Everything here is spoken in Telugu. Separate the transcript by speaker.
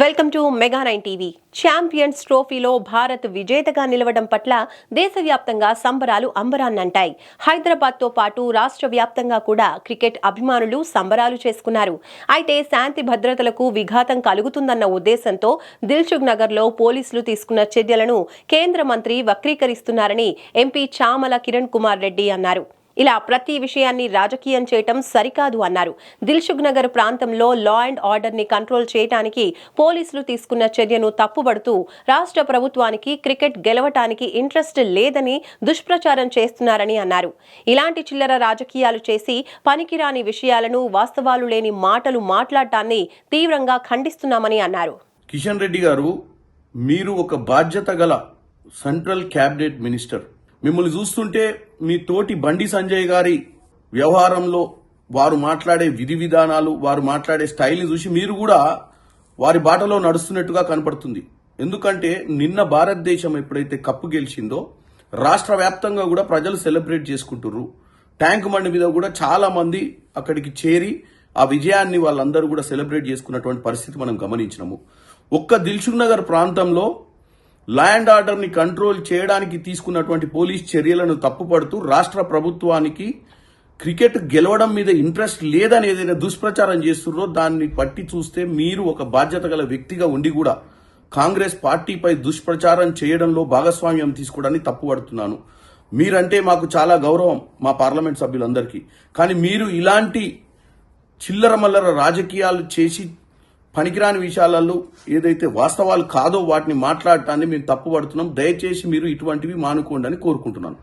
Speaker 1: Welcome to mega nine TV. Champions ట్రోఫీలో భారత్ విజేతగా నిలవడం పట్ల దేశవ్యాప్తంగా సంబరాలు అంబరాన్నంటాయి. హైదరాబాద్తో పాటు రాష్ట్ర వ్యాప్తంగా కూడా క్రికెట్ అభిమానులు సంబరాలు చేసుకున్నారు. అయితే శాంతి భద్రతలకు విఘాతం కలుగుతుందన్న ఉద్దేశంతో దిల్సుఖ్ నగర్లో పోలీసులు తీసుకున్న చర్యలను కేంద్ర మంత్రి వక్రీకరిస్తున్నారని ఎంపీ చామల కిరణ్ కుమార్ రెడ్డి అన్నారు. ఇలా ప్రతి విషయాన్ని రాజకీయం చేయటం సరికాదు అన్నారు. దిల్సుఖ్ నగర్ ప్రాంతంలో లా అండ్ ఆర్డర్ని కంట్రోల్ చేయడానికి పోలీసులు తీసుకున్న చర్యను తప్పుబడుతూ రాష్ట్ర ప్రభుత్వానికి క్రికెట్ గెలవటానికి ఇంట్రెస్ట్ లేదని దుష్ప్రచారం చేస్తున్నారని అన్నారు. ఇలాంటి చిల్లర రాజకీయాలు చేసి పనికిరాని విషయాలను వాస్తవాలు లేని మాటలు మాట్లాడటాన్ని తీవ్రంగా ఖండిస్తున్నామని అన్నారు.
Speaker 2: కిషన్ రెడ్డి గారు మీరు ఒక బాధ్యత గల సెంట్రల్ క్యాబినెట్ మినిస్టర్ మిమ్మల్ని చూస్తుంటే మీ తోటి బండి సంజయ్ గారి వ్యవహారంలో వారు మాట్లాడే విధి విధానాలు వారు మాట్లాడే స్టైల్ని చూసి మీరు కూడా వారి బాటలో నడుస్తున్నట్టుగా కనపడుతుంది. ఎందుకంటే నిన్న భారతదేశం ఎప్పుడైతే కప్పు గెలిచిందో రాష్ట్ర వ్యాప్తంగా కూడా ప్రజలు సెలబ్రేట్ చేసుకుంటుర్రు. ట్యాంక్ బండి మీద కూడా చాలా మంది అక్కడికి చేరి ఆ విజయాన్ని వాళ్ళందరూ కూడా సెలబ్రేట్ చేసుకున్నటువంటి పరిస్థితి మనం గమనించినాము. ఒక్క దిల్సుఖ్ నగర్ ప్రాంతంలో ల్యాండ్ ఆర్డర్ని కంట్రోల్ చేయడానికి తీసుకున్నటువంటి పోలీస్ చర్యలను తప్పుపడుతూ రాష్ట్ర ప్రభుత్వానికి క్రికెట్ గెలవడం మీద ఇంట్రెస్ట్ లేదని ఏదైనా దుష్ప్రచారం చేస్తున్నారో దాన్ని పట్టి చూస్తే మీరు ఒక బాధ్యత గల వ్యక్తిగా ఉండి కూడా కాంగ్రెస్ పార్టీపై దుష్ప్రచారం చేయడంలో భాగస్వామ్యం తీసుకోవడానికి తప్పుపడుతున్నాను. మీరంటే మాకు చాలా గౌరవం మా పార్లమెంట్ సభ్యులందరికీ. కానీ మీరు ఇలాంటి చిల్లర మల్లర రాజకీయాలు చేసి పనికిరాని విషయాలలో ఏదైతే వాస్తవాలు కాదో వాటిని మాట్లాడటాన్ని మేము తప్పుపడుతున్నాం. దయచేసి మీరు ఇటువంటివి మానుకోండి అని కోరుకుంటున్నాను.